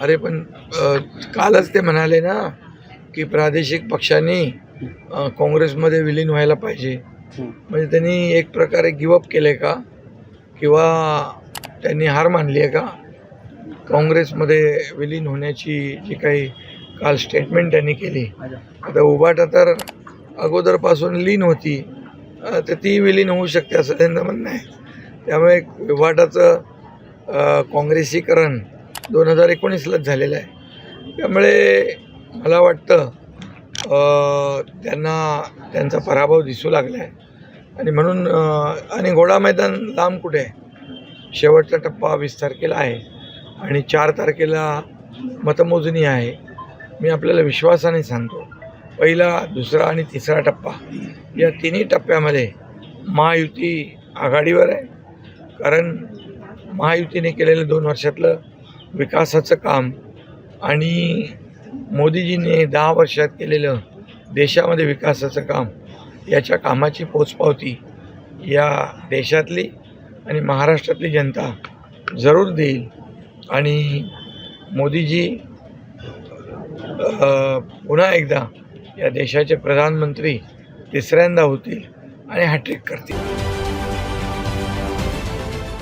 अरे पण कालच ते म्हणाले ना की प्रादेशिक पक्षांनी काँग्रेसमध्ये विलीन व्हायला पाहिजे. म्हणजे त्यांनी एक प्रकारे गिवअप केले का? किंवा त्यांनी हार मानली आहे का? काँग्रेसमध्ये विलीन होण्याची जी काही काल स्टेटमेंट त्यांनी केली आता उभाटा तर अगोदरपासून लीन होती. तर ती विलीन होऊ शकते असं त्यांचं म्हणणं आहे. त्यामुळे उभाटाचं काँग्रेसीकरण दोन हजार एकोणीसलाच झालेलं आहे. त्यामुळे मला वाटतं त्यांना त्यांचा पराभव दिसू लागला आहे आणि म्हणून आणि घोडा मैदान लांब कुठे आहे? शेवटचा टप्पा वीस तारखेला आहे. आणि चार तारखेला मतमोजणी आहे. मी आपल्याला विश्वासाने सांगतो पहिला दुसरा आणि तिसरा टप्पा या तिन्ही टप्प्यामध्ये महायुती आघाडीवर आहे. कारण महायुतीने केलेलं दोन वर्षातलं विकासाचं काम. आणि मोदीजीने दहा वर्षात केलेलं देशामध्ये विकासाचं काम याच्या कामाची पोचपावती या देशातली आणि महाराष्ट्रातली जनता जरूर देईल. आणि मोदीजी पुन्हा एकदा या देशाचे प्रधानमंत्री तिसऱ्यांदा होतील आणि हॅट्रिक करतील.